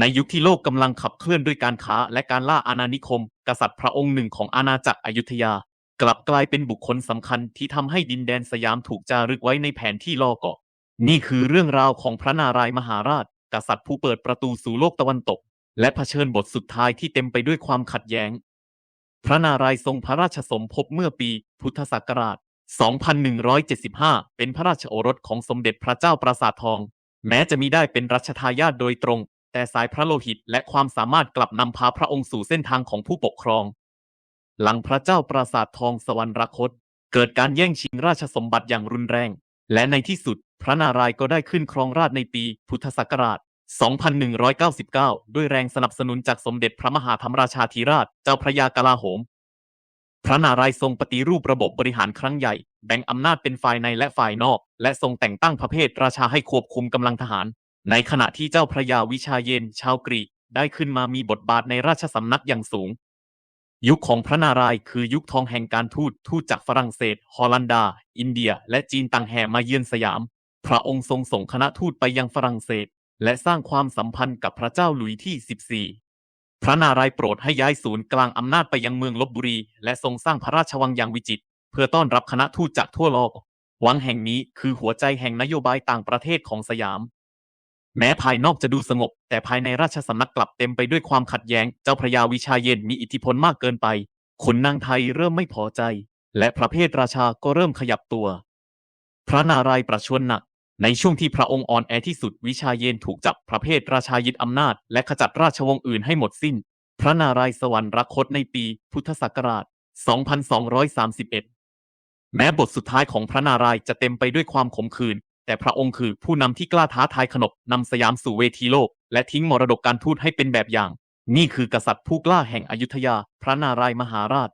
ในยุคที่โลกกำลังขับเคลื่อนด้วยการค้าและการล่าอาณานิคม กษัตริย์พระองค์หนึ่งของอาณาจักรอยุธยา กลับกลายเป็นบุคคลสำคัญที่ทำให้ดินแดนสยามถูกจารึกไว้ในแผนที่ล่อเกาะ นี่คือเรื่องราวของพระนารายมหาราช กษัตริย์ผู้เปิดประตูสู่โลกตะวันตก และเผชิญบทสุดท้ายที่เต็มไปด้วยความขัดแย้ง พระนารายทรงพระราชสมภพเมื่อปี พุทธศักราช 2175 เป็นพระราชโอรสของสมเด็จพระเจ้าปราสาททอง แม้จะมีได้เป็นรัชทายาทโดยตรง แต่สายพระโลหิตและความสามารถกลับนำพาพระองค์สู่เส้นทางของผู้ปกครอง หลังพระเจ้าปราสาททองสวรรคต เกิดการแย่งชิงราชสมบัติอย่างรุนแรง และในที่สุด พระนารายณ์ก็ได้ขึ้นครองราชย์ในปี พุทธศักราช 2199 ด้วยแรงสนับสนุนจากสมเด็จพระมหาธรรมราชาธิราชเจ้าพระยากลาโหม พระนารายณ์ทรงปฏิรูประบบบริหารครั้งใหญ่ แบ่งอำนาจเป็นฝ่ายในและฝ่ายนอก และทรงแต่งตั้งพระเพทราชาให้ควบคุมกำลังทหาร ในขณะที่เจ้าพระยาวิชาเยนชาวกรีกได้ขึ้นมามีบทบาทในราชสำนักอย่างสูง ยุคของพระนารายณ์คือยุคทองแห่งการทูตทูตจากฝรั่งเศส ฮอลันดา อินเดีย และจีนต่างแห่มาเยือนสยาม พระองค์ทรงส่งคณะทูตไปยังฝรั่งเศส และสร้างความสัมพันธ์กับพระเจ้าหลุยที่ 14 พระนารายณ์โปรดให้ย้ายศูนย์กลางอำนาจไปยังเมืองลบบุรี และทรงสร้างพระราชวังอย่างวิจิตรเพื่อต้อนรับคณะทูตจากทั่วโลกวังแห่งนี้คือหัวใจแห่งนโยบายต่างประเทศของสยาม แม้ภายนอกจะดูสงบ แต่ภายในราชสำนักกลับเต็มไปด้วยความขัดแย้ง เจ้าพระยาวิชาเย็นมีอิทธิพลมากเกินไปขุนนางไทยเริ่มไม่พอใจ และพระเพทราชาก็เริ่มขยับตัว พระนารายณ์ประชวรหนัก ในช่วงที่พระองค์อ่อนแอที่สุดวิชาเยนถูกจับพระเพทราชายึดอำนาจ และขจัดราชวงศ์อื่นให้หมดสิ้น พระนารายณ์สวรรคตในปีพุทธศักราช 2231 แม้บทสุดท้ายของพระนารายณ์จะเต็มไปด้วยความขมขื่น แต่พระองค์คือผู้นำที่กล้าท้าทายขนบนำสยามสู่เวทีโลก และทิ้งมรดกการทูตให้เป็นแบบอย่าง นี่คือกษัตริย์ผู้กล้าแห่งอยุธยา พระนารายมหาราช